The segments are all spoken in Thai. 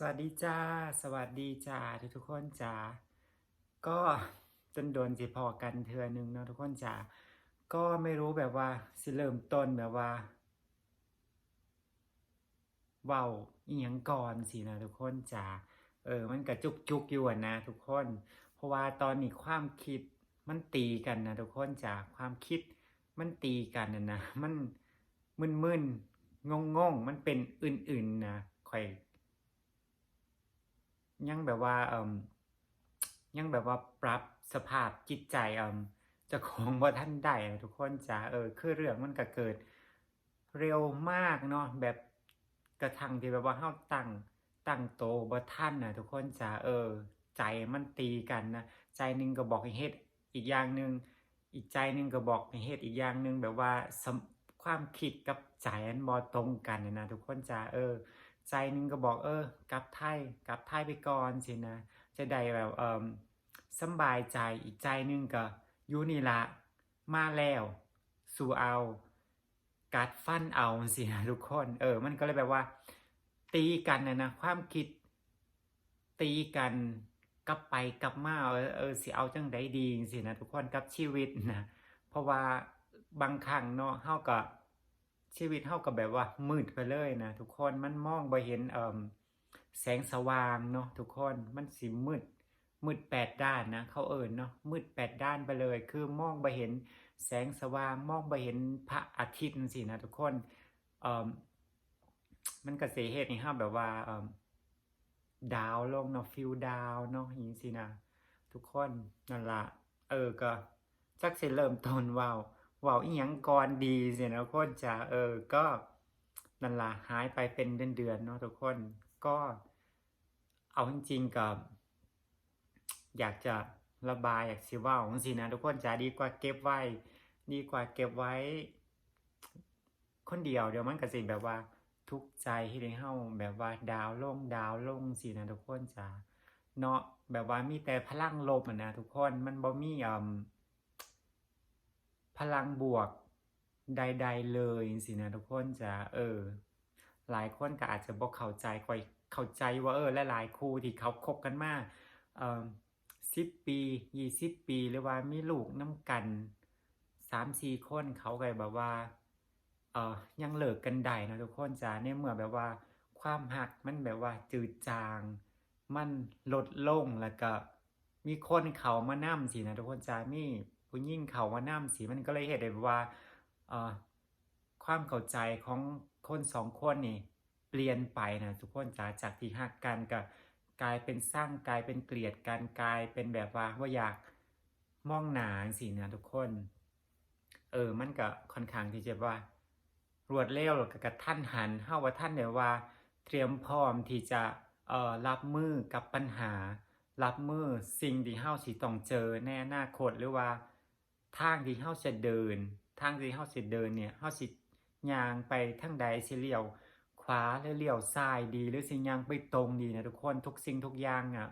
สวัสดีจ้า สวัสดีจ้าทุกทุกคนจ้าก็จนโดนสิพอกันเทือหนึงเนาะทุกคนจ้าก็ไม่รู้แบบว่าสิเริ่มต้นแบบว่าเว้าอีหยังก่อนสินะทุกคนจ้าเออ มันกระจุกจุกอยู่นะทุกคน เพราะว่าตอนนี้ความคิดมันตีกันนะทุกคนจ้าความคิดมันตีกันนะนะมันมึนๆงงๆมันเป็นอื่นๆนะข่อย ยังแบบว่าเอ่มยังแบบว่าปรับสภาพจิตใจเอ่มจะของว่าท่านได้ทุกคนจ้าเออคือเรื่องมันก็เกิดเร็วมากเนาะแบบกระทั่งที่แบบว่าเฮาตั้งตั้งโตวบ่ทันนะทุกคนจ้าเออ ใจมันตีกันนะใจนึงก็บอกให้เฮ็ดอีกอย่างหนึ่งอีกใจนึงก็บอกให้เฮ็ดอีกอย่างหนึ่งแบบว่าความคิดกับใจมันบ่ตรงกันนะนะทุกคนจ้าเออ ใจหนึงก็บอกเออกลับไทยกลับไทยไปก่อนสินะ จะได้แบบเอ่มสบายใจอีกใจหนึงก็อยู่นี่ละมาแล้วสู่เอา กัดฟันเอาสินะทุกคน เออ มันก็เลยแบบว่า ตีกันนะนะความคิด ตีกันกลับไปกลับมาเออเออสิเอาจังไดดีสินะทุกคนกับชีวิตนะเพราะว่าบางครั้งเนาะเฮาก็ ชีวิตเฮาก็แบบว่ามืดไปเลยนะทุกคนมันมองบ่เห็นเอ่มแสงสว่างเนาะทุกคนมันสิมืดมืดแปดด้านนะเขาเอินเนาะมืดแปดด้านไปเลย คือมองบ่เห็นแสงสว่างมองบ่เห็นพระอาทิตย์จังซี่นะทุกคนเอ่มมันก็สิเฮ็ดให้เฮาแบบว่าเอ่มดาวลงเนาะฟีลดาวเนาะอิหยังซี้สินะทุกคนนั่นละเออก็จักสิเริ่มต้นว้าเว้าอีหยังก่อนดีสินะทุกคนจ้ะเออก็นั่นล่ะหายไปเป็นเดือนๆเนาะทุกคนก็เอาจริงๆก็อยากจะระบายอยากสิว้าจังซี่นะทุกคนจะดีกว่าเก็บไว้ ดีกว่าเก็บไว้ คนเดียวเดี๋ยวมันก็สิแบบว่า ทุกใจเฮ็ดให้เฮาแบบว่าดาวลงดาวลงสินะทุกคนจ้ะเนาะแบบว่ามีแต่พลังลบอะนะทุกคนมันบ่มีอ่อ พลังบวกใด ๆ เลยจังซี้นะทุกคนจ้ะเออ หลายคนก็อาจจะบ่เข้าใจข้อยเข้าใจว่าเออหลายๆคู่ที่เขาคบกันมาเอ่อ10ปี20ปีหรือว่ามีลูกน้ำกัน3-4คนเขาก็แบบว่าเออยังเลิกกันได้นะทุกคนจ้ะในเมื่อแบบว่า ความรักมันแบบว่าจืดจาง มันลดลงแล้วก็มีคนเขามานำสินะทุกคนจ้ะมี ผู้หญิงเข้ามานำสิมันก็เลยเฮ็ดให้ว่าความเข้าใจของคนสองคนนี่เปลี่ยนไปนะทุกคนจ้ะจากที่รักกันก็กลายเป็นชังกลายเป็นเกลียดกันกลายเป็นแบบว่าบ่าอยากมองหนาจังซี้นะทุกคน เออมันก็ค่อนข้างที่จะว่ารวดเร็วแล้วก็กระทันหันเฮาบ่าทันได้ว่า เตรียมพร้อมที่จะเอ่อรับมือกับปัญหา รับมือสิ่งที่เฮาสิต้องเจอในอนาคตหรือว่า ทางที่เฮาจะเดิน ทางที่เฮาสิเดินเนี่ยเฮาสิย่างไปทางใดสิเลี้ยวขวาหรือเลี้ยวซ้ายดี หรือสิย่างไปตรงดีนะทุกคนทุกสิ่งทุกอย่างอะ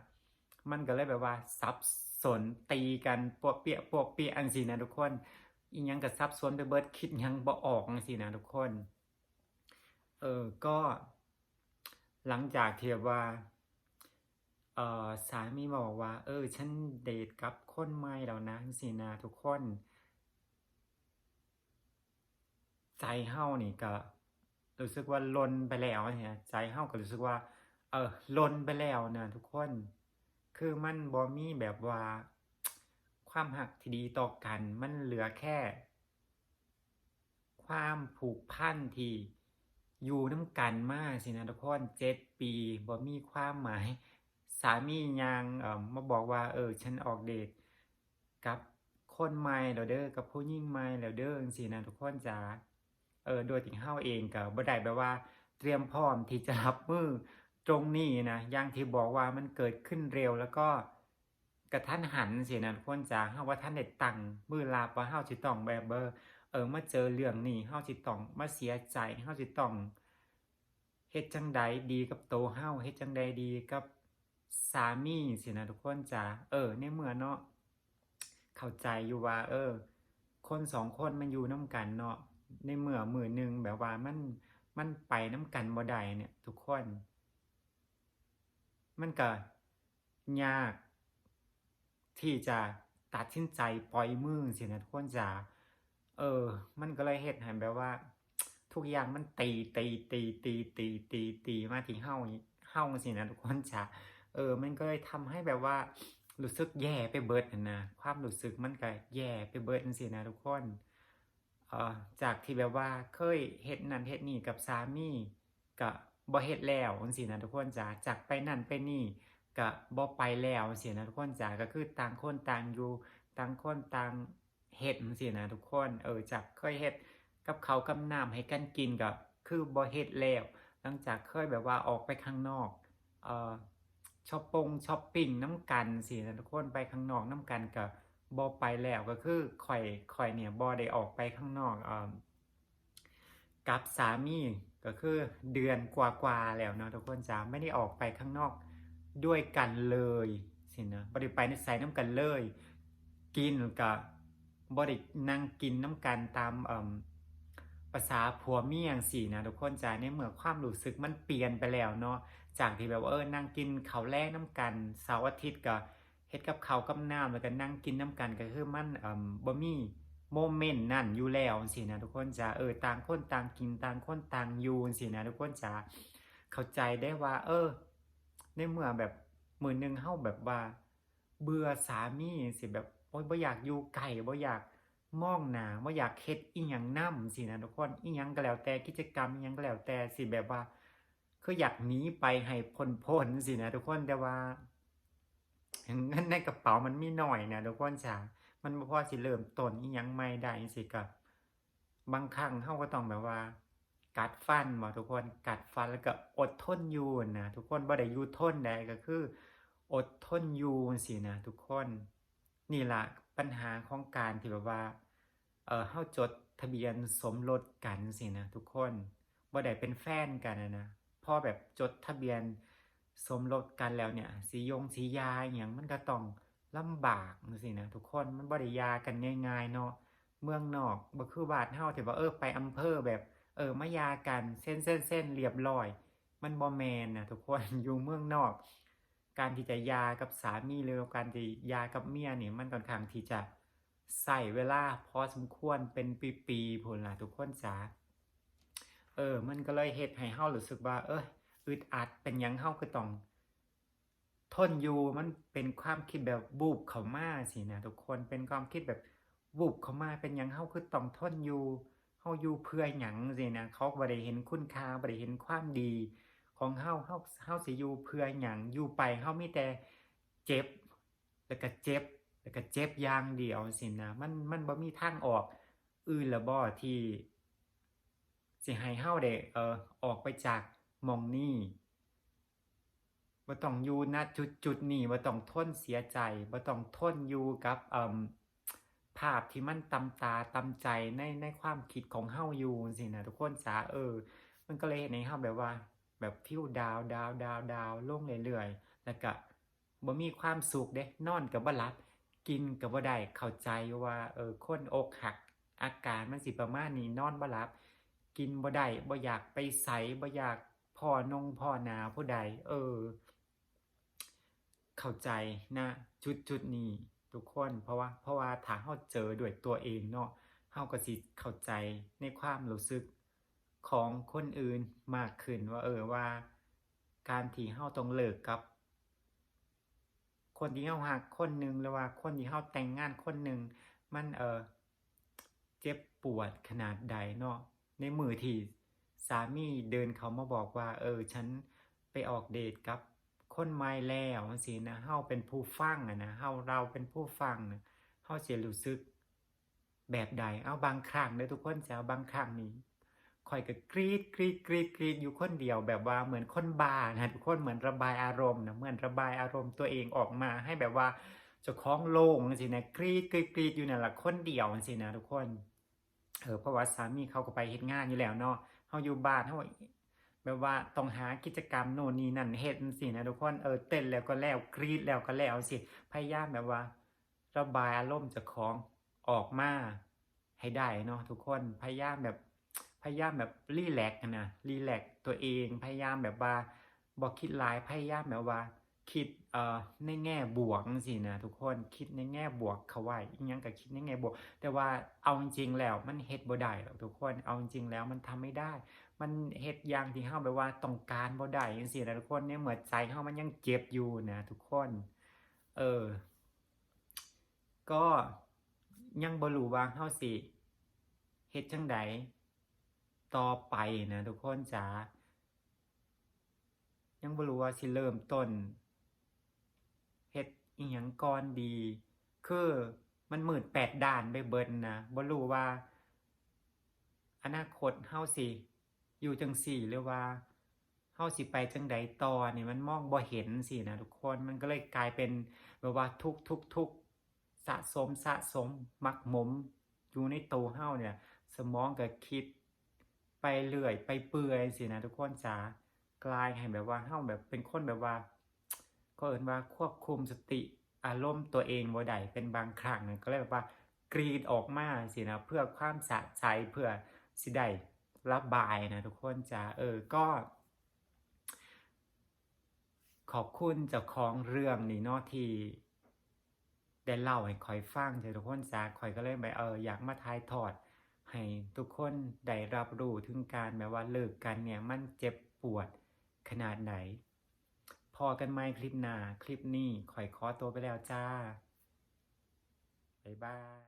มันก็เลยแบบว่าสับสนตีกันปวกเปียปวกเปียจังซี่นะทุกคนอีหยังก็สับสนไปเบิดคิดยังบ่ออกจังซี่นะทุกคน เออก็ หลังจากเที่แบบว่า เออสามีบอกว่า เออ ฉันเดตกับคนใหม่แล้วนะจังซี้นะทุกคน ใจเฮานี่ก็รู้สึกว่าลนไปแล้วจังซี้นะใจเฮาก็รู้สึกว่า เออลนไปแล้วนะทุกคน คือมันบ่มีแบบว่า ความรักที่ดีต่อกัน มันเหลือแค่ ความผูกพันที่อยู่นำกันมาสินะทุกคน7ปีบ่มีความหมาย สามีย่างเอ่อมาบอกว่า เออ ฉันออกเดตกับคนใหม่แล้วเด้อกับผู้หญิงใหม่แล้วเด้อจังซี้นะทุกคนจ้าเออโดยที่เฮาเองก็บ่ได้แบบว่า เตรียมพร้อมที่จะรับมือตรงนี้นะอย่างที่บอกว่ามันเกิดขึ้นเร็วแล้วก็กระทันหันจังซี้นะทุกคนจ้าเฮาบ่าทันได้ตั้งมือรับว่าเฮาสิต้องแบบเออเออมาเจอเรื่องนี้เฮาสิต้องมาเสียใจเฮาสิต้องเฮ็ดจังใดดีกับโตเฮาเฮ็ดจังใดดีกับ สามีจังซี้นะทุกคนจ้าเออ ในเมื่อเนาะเข้าใจอยู่ว่า เออ คนสองคนมันอยู่น้ำกันเนาะในเมื่อมือหนึ่งแบบว่ามันมันไปน้ำกันบ่ได้เนี่ย ทุกคน มันก็ยาก ที่จะตัดสินใจปล่อยมือสินะทุกคนจ๋าเออ มันก็เลยเฮ็ดให้แบบว่า ทุกอย่างมันตีตีตีตีตีตีตีมาที่เฮ้าเฮ้าสินะทุกคนจ๋า เออ มันก็เลยทำให้แบบว่ารู้สึกแย่ไปเบิดนนนะความรู้สึกมันก็แย่ไปเบิดจังซี่นะทุกคนเออจากที่แบบว่าเคยเฮ็ดนั่นเฮ็ดนี่กับสามีก็บ่เฮ็ดแล้วจังซี่นะทุกคนจ้าจากไปนั่นไปนี่ก็บ่ไปแล้วจังซี่นะทุกคนจ้าก็คือต่างคนต่างอยู่ต่างคนต่างเฮ็ดจังซี่นะทุกคน เออจากเคยเฮ็ดกับเขากับน้ำให้กันกินก็คือบ่เฮ็ดแล้ว หลังจากเคยแบบว่าออกไปข้างนอก เออ ช้อปปงช้อปปิ้งน้ำกันสินะทุกคนไปข้างนอกน้ำกันก็บ่ไปแล้วก็คือข่อยข่อยเนี่ยบ่ได้ออกไปข้างนอกเออกับสามีก็คือเดือนกว่าๆแล้วเนาะทุกคนจ้าไม่ได้ออกไปข้างนอกด้วยกันเลยสินะบ่ได้ไปในสายน้ำกันเลย กินก็บ่ได้นั่งกินน้ำกันตามเออภาษาผัวเมียงซี่นะทุกคนจ้าในเมื่อความรู้สึกมันเปลี่ยนไปแล้วเนาะ จากที่แบบว่าเออนั่งกินข้าวแลกน้ำกันเสาร์อาทิตย์ก็เฮ็ดกับข้าวกับน้ำแล้วก็นั่งกินน้ำกันก็คือมันเอ่อบ่มีโมเมนต์นั่นอยู่แล้วจังซี่นะทุกคนจ้าเออต่างคนต่างกินต่างคนต่างอยู่จังซี่นะทุกคนจ้าเข้าใจได้ว่า เออ ในเมื่อแบบมือหนึงเฮาแบบว่า เบื่อสามีสิแบบโอ๊ยบ่อยากอยู่ไกลบ่อยากมองหนาบ่อยากเฮ็ดอีหยังนำสินะทุกคนอีหยังก็แล้วแต่กิจกรรมอีหยังก็แล้วแต่สิแบบว่า คืออยากหนีไปให้พ้นๆสินะทุกคนแต่ว่าเงินในกระเป๋ามันมีน้อยนะทุกคนจ้ามันบ่พอสิเริ่มต้นอีหยังใหม่ได้จังซี่ก็บางครั้งเฮาก็ต้องแบบว่า กัดฟันบ่ทุกคนกัดฟันแล้วก็อดทนอยู่นะทุกคนบ่ได้อยู่ทนได้ก็คือ อดทนอยู่จังซี่นะทุกคน นี่แหละปัญหาของการที่แบบว่าเออเฮาจดทะเบียนสมรสกันสินะทุกคนบ่ได้เป็นแฟนกันนะนะ พอแบบจดทะเบียนสมรสกันแล้วเนี่ยสิยงสิยาอหยังมันก็ต้องลำบากจังซี่นะทุกคนมันบ่ได้ยากันง่ายๆเนาะเมืองนอกบ่คือบานเฮาที่ว่าเออไปอำเภอแบบ เออมายากันเส้นๆๆเส้นเรียบร้อย มันบ่แมนนะทุกคนอยู่เมืองนอก การที่จะยากับสามีหรือการที่ยากับเมียเนี่ยมันค่อนข้างที่จะใช้เวลาพอสมควรเป็นปีๆพุ่นล่ะทุกคนจ๋า เออ มันก็เลยเฮ็ดให้เฮารู้สึกว่า เอ้ยอึดอัดเป็นยังเฮาก็ต้องทนอยู่มันเป็นความคิดแบบวูบเข้ามาสินะทุกคนเป็นความคิดแบบวูบเข้ามาเป็นยังเฮาคือต้องทนอยู่เฮาอยู่เพื่อหยังสินะเขาบ่ได้เห็นคุณค่าบ่ได้เห็นความดี ของเฮาเฮาเฮาสิอยู่เพื่อหยังอยู่ไปเฮามีแต่เจ็บ แล้วก็เจ็บแล้วก็เจ็บอย่างเดียวสินะมันมันบ่มีทางออกอื่นละบ่ที่ สิให้เฮาได้เออออกไปจากมองนี้บ่ต้องอยู่ณจุดๆนี้บ่ต้องทนเสียใจบ่ต้องทนอยู่กับเอ่อภาพที่มันตำตาตำใจในในความคิดของเฮาอยู่จังซี่นะทุกคนจ๋าเออ มันก็เลยเฮ็ดให้เฮาแบบว่า แบบฟีลดาวดาวดาวดาวลงเรื่อยๆแล้วก็บ่มีความสุขเด้นอนก็บ่หลับ กินก็บ่ได้เข้าใจว่าเออคนอกหักอาการมันสิประมาณนี้นอนบ่หลับ กินบ่ได้บ่อยากไปไสบ่อยากพ้อนงพ้อหนาผู้ใด เออ เข้าใจณจุดๆนี้ทุกคนเพราะว่าเพราะว่าถ้าเฮาเจอด้วยตัวเองเนาะเฮาก็สิเข้าใจในความรู้สึกของคนอื่นมากขึ้นว่า เออว่า การที่เฮาต้องเลิกกับ คนที่เฮารักคนหนึ่งหรือว่าคนที่เฮาแต่งงานคนหนึ่งมันเออเจ็บปวดขนาดใดเนาะ ในมือที่สามีเดินเขามาบอกว่า เออ ฉันไปออกเดตกับคนใหม่แล้วจังซี่นะเฮาเป็นผู้ฟังอะนะเฮาเราเป็นผู้ฟังนะเฮาเสิรู้สึกแบบใด เอาบางครั้งเด้ทุกคนจ้าบางครั้งนี่ข้อยก็กรีดกรีดกรีดกรีดอยู่คนเดียวแบบว่าเหมือนคนบ้านะทุกคนเหมือนระบายอารมณ์นะเหมือนระบายอารมณ์ตัวเองออกมา ให้แบบว่าเจ้าของโล่งจังซี่นะกรีดกรีดกรีดอยู่นั่นละคนเดียวจังซี่นะทุกคน ออเพราะว่าสามีเขาก็ไปเฮ็ดงานอยู่แล้วเนาะเฮาอยู่บ้านเฮาแบบว่าต้องหากิจกรรมโน่นนี่นั่นเฮ็ดจังซี่นะทุกคนเออเต้นแล้วก็แล้วกรี๊ดแล้วก็แล้วสิพยายามแบบว่า ระบายอารมณ์จ้าของออกมาให้ได้เนาะทุกคนพยายามแบบพยายามแบบรีแลกนะรีแลกตัวเอง พยายามแบบว่าบ่คิดหลายพยายามแบบว่า คิดเอ่อในแง่บวกจังซี่นะทุกคนคิดในแง่บวกเข้าไว้อิหยังก็คิดในแง่บวก แต่ว่าเอาจริงๆแล้วมันเฮ็ดบ่ได้หรอกทุกคนเอาจริงๆแล้วมันทำไม่ได้ มันเฮ็ดอย่างที่เฮาแบบว่าต้องการบ่ได้จังซี่นะทุกคนในเมื่อใจเฮามันยังเจ็บอยู่นะทุกคน เออ ก็ยังบ่รู้ว่าเฮาสิเฮ็ดจังใดต่อไปนะทุกคนจ๋ายังบ่รู้ว่าสิเริ่มต้น อิหยังก่อนดี คือมันมืดแปดด้านไปเบิดนะบ่รู้ว่า อนาคตเฮาสิ อยู่จังซี่หรือว่าเฮาสิไปจังใดต่อนี่มันมองบ่เห็นสินะทุกคนมันก็เลยกลายเป็นแบบว่าทุกทุกทุกสะสมสะสมมักหมม อยู่ในตัวเฮาเนี่ย สมองก็คิด ไปเรื่อย ไปเปื่อยสินะทุกคนจ๋ากลายให้แบบว่าเฮาแบบเป็นคนแบบว่า ก็เอินว่าควบคุมสติอารมณ์ตัวเองบ่ได้เป็นบางครั้งนะก็เลยแบบว่ากรีดออกมาสินะเพื่อความสะใจเพื่อสิได้ระบบายนะทุกคนจ๋าเออก็ ขอบคุณเจ้าของเรื่องนี่เนาะที่ได้เล่าให้คอยฟังจ้ะทุกคนจ๋าคอยก็เลยแบบเอออยากมาถ่ายทอด ให้ทุกคนได้รับรู้ถึงการแบบว่าเลิกกันเนี่ยมันเจ็บปวดขนาดไหน พอกันไหมคลิปหน้าคลิปนี้คอยขอตัวไปแล้วจ้า บ๊ายบาย